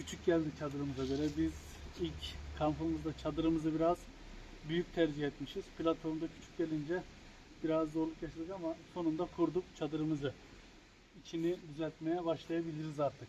küçük geldi çadırımıza göre. Biz ilk kampımızda çadırımızı biraz büyük tercih etmişiz. Platformda küçük gelince biraz zorluk yaşadık ama sonunda kurduk çadırımızı. İçini düzeltmeye başlayabiliriz artık.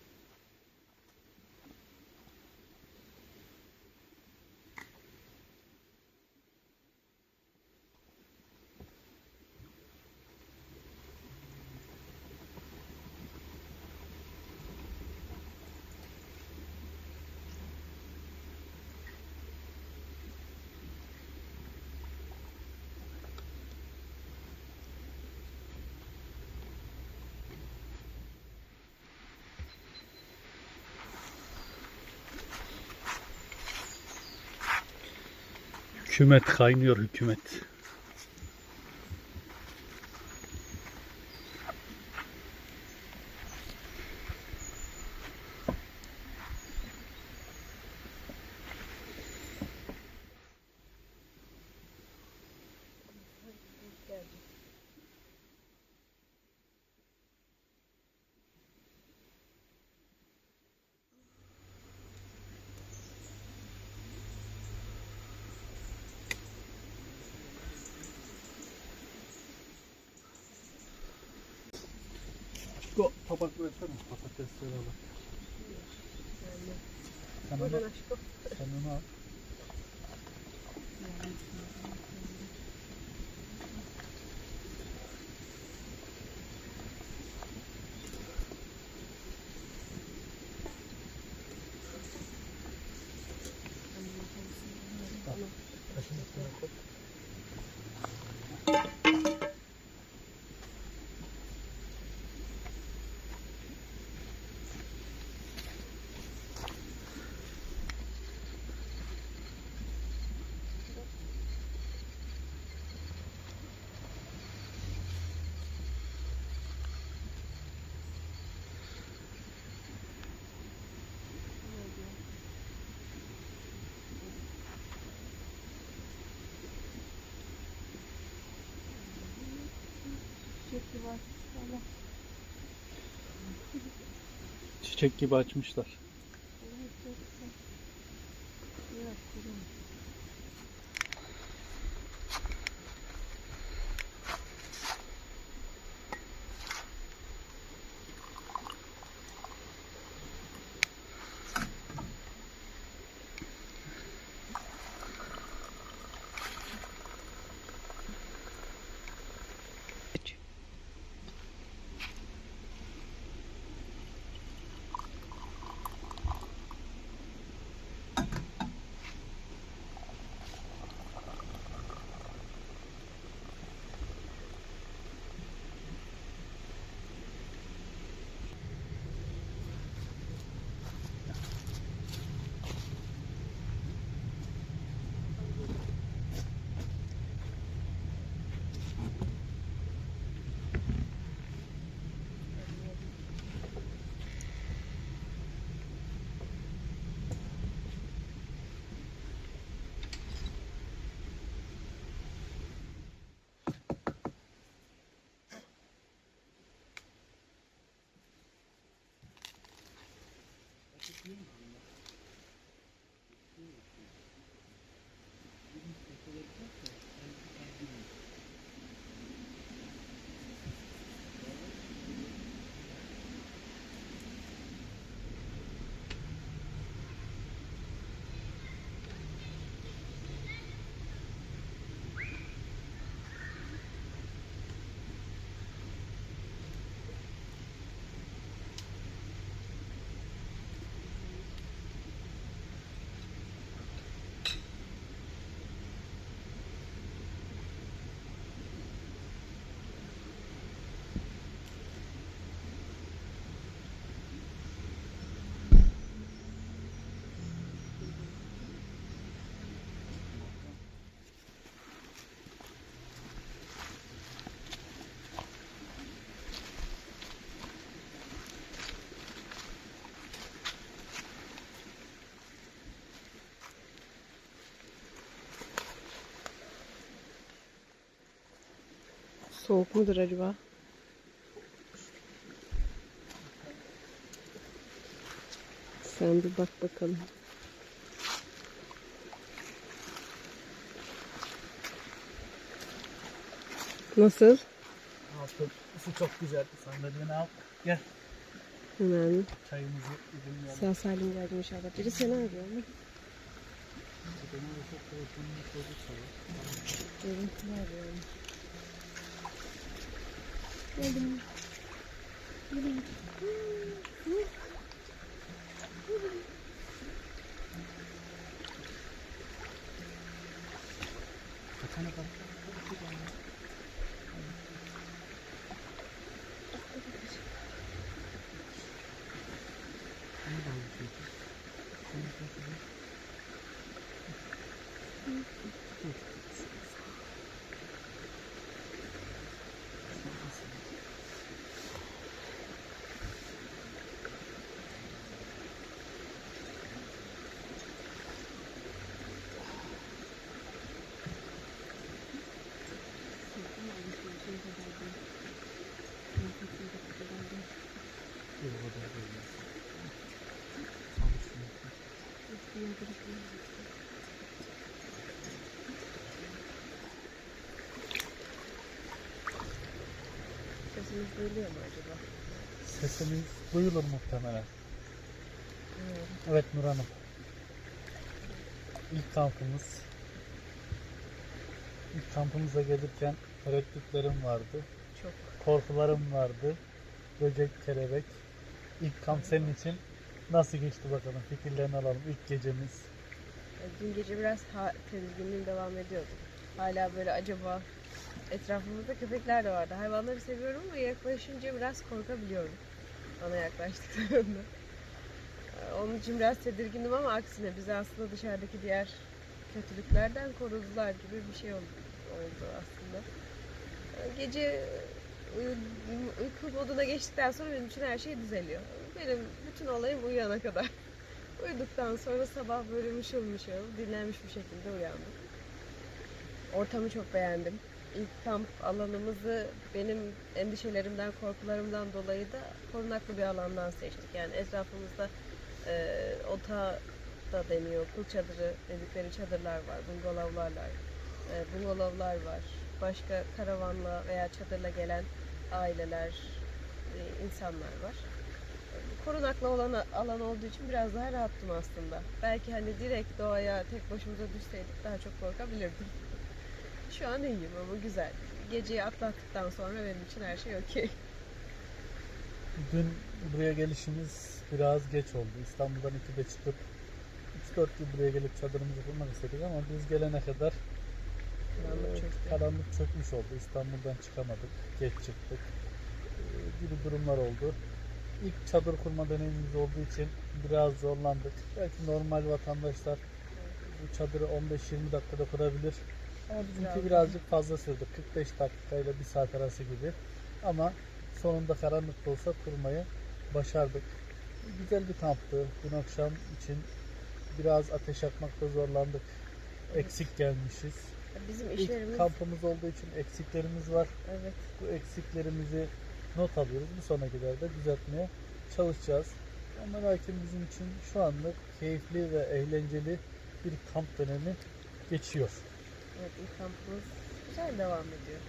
Hükümet kaynıyor hükümet. Go, tabak versene patatesleri alalım. Sen onu, sen onu al. Taşın üstüne Çiçek gibi açmış valla. Çiçek gibi açmışlar. Evet çok güzel. Soğuk mudur acaba? Sen bir bak bakalım. Nasıl? Altı su çok güzel. Sandalyeni al. Gel. Hemen Çayımızı yudumlayalım. sağ salim geldim inşallah. Biri seni arıyor mu? Görüntülü arıyorum. Geldim. Kaçana bak. Sesimiz duyuluyor mu acaba? Sesimiz duyulur muhtemelen. Evet Nur Hanım. İlk kampımız. İlk kampımıza gelirken tereddütlerim vardı. Çok. Korkularım vardı. Böcek, kelebek. İlk kamp senin için nasıl geçti bakalım? Fikirlerini alalım. İlk gecemiz. Dün gece biraz ha- tedirginliğim devam ediyordu. Hala böyle acaba etrafımızda köpekler de vardı. Hayvanları seviyorum ama yaklaşınca biraz korkabiliyorum. Bana yaklaştıklarında. Ee, Onun için biraz tedirgindim ama aksine bizi aslında dışarıdaki diğer kötülüklerden korudular gibi bir şey oldu, aslında. Ee, Gece uyu- uyku moduna geçtikten sonra benim için her şey düzeliyor. Benim bütün olayım uyuyana kadar. Uyuduktan sonra sabah böyle mışıl mışıl dinlenmiş bir şekilde uyandım. Ortamı çok beğendim. İlk kamp alanımızı benim endişelerimden, korkularımdan dolayı da korunaklı bir alandan seçtik. Yani etrafımızda e, ota da deniyor, kul çadırı dedikleri çadırlar var, bungalovlar var, e, bungalovlar var. Başka karavanla veya çadırla gelen aileler, e, insanlar var. Korunaklı olan alan olduğu için biraz daha rahattım aslında. Belki hani direkt doğaya tek başımıza düşseydik daha çok korkabilirdim. Şu an iyiyim ama güzel. Geceyi atlattıktan sonra benim için her şey okey. Dün buraya gelişimiz biraz geç oldu. İstanbul'dan 2'de çıkıp 3-4 gibi buraya gelip çadırımızı kurmak istedik ama biz gelene kadar Karanlık e, çöktü. karanlık çökmüş oldu. İstanbul'dan çıkamadık. Geç çıktık. E, gibi durumlar oldu. İlk çadır kurma deneyimimiz olduğu için biraz zorlandık. Belki normal vatandaşlar bu çadırı 15-20 dakikada kurabilir. Ama bizimki Biraz. birazcık fazla sürdü. 45 dakikayla 1 saat arası gibi. Ama sonunda karanlık da olsa kurmayı başardık. Güzel bir kamptı. Dün akşam için biraz ateş yakmakta zorlandık. Eksik gelmişiz. Bizim İlk işlerimiz kampımız olduğu için eksiklerimiz var. evet Bu eksiklerimizi not alıyoruz. Bir sonrakilerde düzeltmeye çalışacağız. Ama lakin bizim için şu anlık keyifli ve eğlenceli bir kamp dönemi geçiyor. Evet ilk kampımız güzel devam ediyor.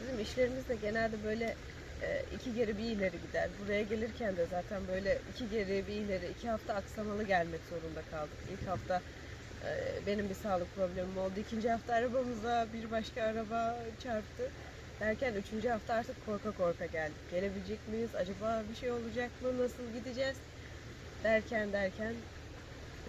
Bizim işlerimiz de genelde böyle e, iki geri bir ileri gider. Buraya gelirken de zaten böyle iki geri bir ileri iki hafta aksamalı gelmek zorunda kaldık. İlk hafta e, benim bir sağlık problemim oldu. İkinci hafta arabamıza bir başka araba çarptı. Derken üçüncü hafta artık korka korka geldik. Gelebilecek miyiz? Acaba bir şey olacak mı? Nasıl gideceğiz? Derken derken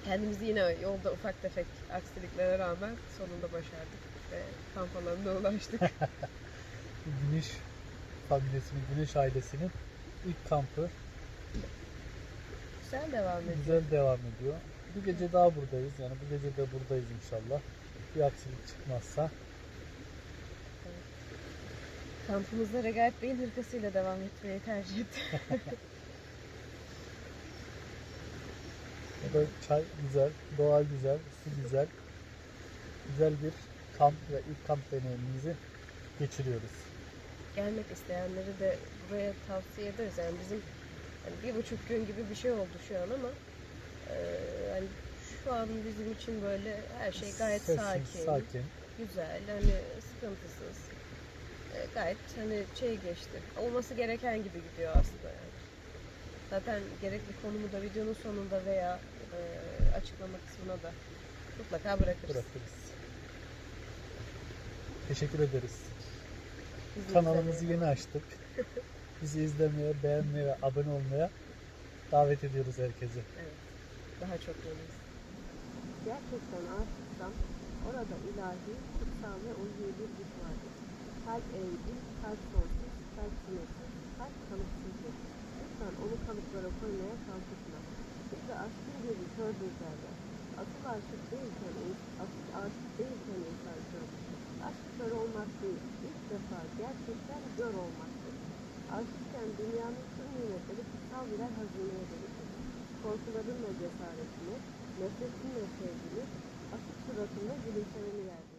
kendimizi yine yolda ufak tefek aksiliklere rağmen sonunda başardık ve kamp alanına ulaştık. Güneş familyasının, Güneş ailesinin ilk kampı Güzel devam ediyor. güzel devam ediyor. Bir gece daha buradayız. Yani bu gece de buradayız inşallah. Bir aksilik çıkmazsa. Kampımızda Regaip Bey'in hırkasıyla devam etmeyi tercih ettik. Burada çay güzel, doğa güzel, su güzel. Güzel bir kamp ve ilk kamp deneyimimizi geçiriyoruz. Gelmek isteyenleri de buraya tavsiye ederiz. Yani bizim hani bir buçuk gün gibi bir şey oldu şu an ama e, hani şu an bizim için böyle her şey gayet Sessiz, sakin, sakin. güzel, hani sıkıntısız. E, gayet hani şey geçti. Olması gereken gibi gidiyor aslında yani. Zaten gerekli konumu da videonun sonunda veya e, açıklama kısmına da mutlaka bırakırız. Bırakırız. Teşekkür ederiz. Bizi Kanalımızı izlemeye. yeni açtık. Bizi izlemeye, beğenmeye ve abone olmaya davet ediyoruz herkesi. Evet. Daha çok yolumuz. Gerçekten aşıksam orada ilahi, kutsal ve ulvi bir güç vardır. Kalp eğitim, kalp sonsuz, kalp sınırsız, kalp kalıpsızdır. Lütfen onu kalıplara koymaya kalkışma. Bizi aşkın gözü kördür derler. Asıl aşık değilken, asıl aşık değilken insan kördür. Aşk kör olmak değil, ilk defa gerçekten gör olmaktır. Aşıkken dünyanın tüm nimetleri kutsal birer hazineye dönüşür. Korkularınla cesaretini, nefretinle sevgini, açık suratınla gülümsemeni verdi.